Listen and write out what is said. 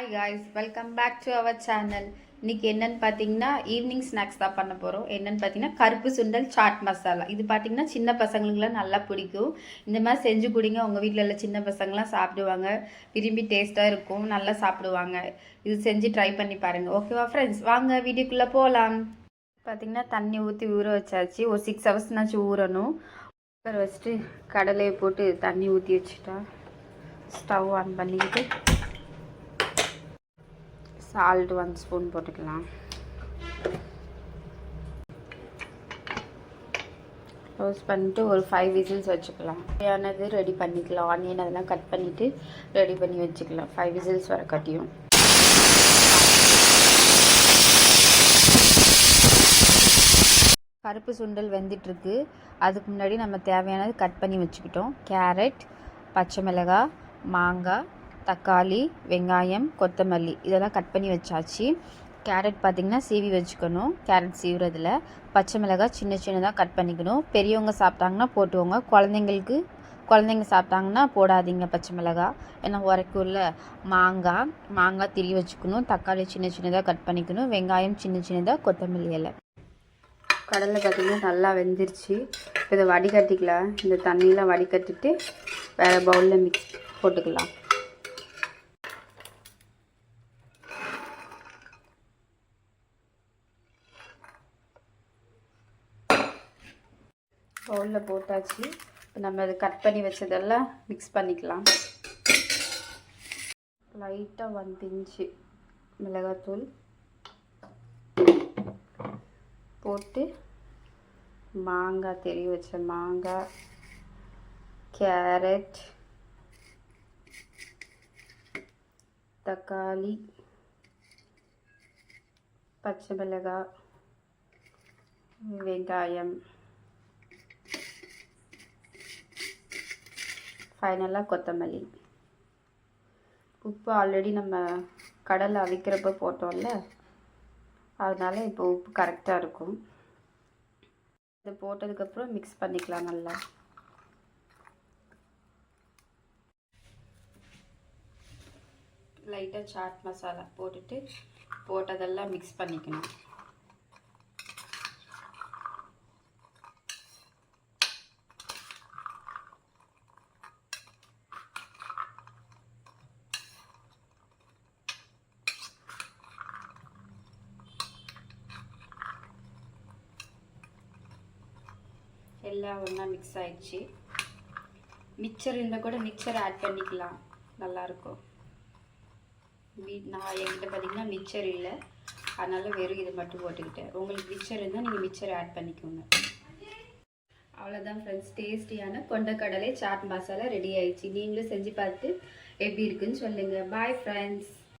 Hi guys welcome back to our channel இன்னைக்கு என்னன்னு பார்த்தீங்கன்னா ஈவினிங் ஸ்நாக்ஸ் தான் பண்ண போகிறோம் என்னன்னு பார்த்தீங்கன்னா கருப்பு சுண்டல் சாட் மசாலா இது பார்த்தீங்கன்னா சின்ன பசங்களுக்குலாம் நல்லா பிடிக்கும். இந்த மாதிரி செஞ்சு கொடுங்க உங்கள் வீட்டில் உள்ள சின்ன பசங்களாம் சாப்பிடுவாங்க. விரும்பி டேஸ்ட்டாக இருக்கும் நல்லா சாப்பிடுவாங்க. இது செஞ்சு ட்ரை பண்ணி பாருங்கள் ஓகேவா ஃப்ரெண்ட்ஸ் வாங்க வீடியோக்குள்ளே போகலாம் பார்த்தீங்கன்னா தண்ணி ஊற்றி ஊற வச்சாச்சு. ஒரு சிக்ஸ் ஹவர்ஸ்னாச்சும் ஊறணும். குக்கர் வச்சுட்டு கடலையை போட்டு தண்ணி ஊற்றி வச்சுட்டா ஸ்டவ் ஆன் பண்ணிக்கிட்டு சால்ட் ஒன் ஸ்பூன் போட்டுக்கலாம். க்ளோஸ் பண்ணிட்டு ஒரு ஃபைவ் விசில்ஸ் வச்சுக்கலாம். தேவையானது ரெடி பண்ணிக்கலாம். ஆனியன் அதெல்லாம் கட் பண்ணிவிட்டு ரெடி பண்ணி வச்சுக்கலாம். ஃபைவ் விசில்ஸ் வர கட்டியும். கருப்பு சுண்டல் வெந்துட்டுருக்கு. அதுக்கு முன்னாடி நம்ம தேவையானது கட் பண்ணி வச்சுக்கிட்டோம். கேரட் பச்சை மிளகாய் மாங்காய் தக்காளி வெங்காயம் கொத்தமல்லி இதெல்லாம் கட் பண்ணி வச்சாச்சு. கேரட் பார்த்திங்கன்னா சீவி வச்சுக்கணும். கேரட் சீவுறதுல பச்சை மிளகாய் சின்ன சின்னதாக கட் பண்ணிக்கணும். பெரியவங்க சாப்பிட்டாங்கன்னா போட்டுவோங்க குழந்தைங்களுக்கு குழந்தைங்க சாப்பிட்டாங்கன்னா போடாதீங்க பச்சை மிளகாய். ஏன்னா உரைக்குள்ள மாங்காய் மாங்காய் திரி வச்சுக்கணும். தக்காளி சின்ன சின்னதாக கட் பண்ணிக்கணும். வெங்காயம் சின்ன சின்னதாக கொத்தமல்லி இலை. கடலை பார்த்திங்கன்னா நல்லா வெந்துருச்சு. இப்போ இதை வடிகட்டிக்கலாம். இந்த தண்ணியெலாம் வடிகட்டிட்டு வேறு பவுலில் மிக்ஸ் போட்டுக்கலாம். பவுலில் போட்டாச்சு. இப்போ நம்ம இது கட் பண்ணி வச்சதெல்லாம் மிக்ஸ் பண்ணிக்கலாம். லைட்டாக ஒன் பிஞ்சு மிளகாத்தூள் போட்டு மாங்காய் தெரிய வச்ச மாங்காய் கேரட் தக்காளி பச்சை மிளகாய் வெங்காயம். ஃபைனலாக கொத்தமல்லி. உப்பு ஆல்ரெடி நம்ம கடலை அவிக்கிறப்ப போட்டோம்ல அதனால் இப்போ உப்பு கரெக்டாக இருக்கும். இதை போட்டதுக்கப்புறம் மிக்ஸ் பண்ணிக்கலாம் நல்லா. லைட்டாக சாட் மசாலா போட்டுட்டு போட்டதெல்லாம் மிக்ஸ் பண்ணிக்கணும். எல்லாம் ஒன்றா மிக்ஸ் ஆயிடுச்சு. மிக்சர் இருந்தால் கூட மிக்சர் ஆட் பண்ணிக்கலாம். நல்லாயிருக்கும் வீ நான் என்கிட்ட பார்த்தீங்கன்னா மிக்சர் இல்லை. அதனால் வெறும் இதை மட்டும் போட்டுக்கிட்டேன். உங்களுக்கு மிக்சர் இருந்தால் நீங்கள் மிக்சர் ஆட் பண்ணிக்கோங்க. அவ்வளோதான் ஃப்ரெண்ட்ஸ் டேஸ்டியான கொண்டக்கடலை சாட் மசாலா ரெடி ஆயிடுச்சு. நீங்களும் செஞ்சு பார்த்து எப்படி இருக்குன்னு சொல்லுங்கள் பாய் ஃப்ரெண்ட்ஸ்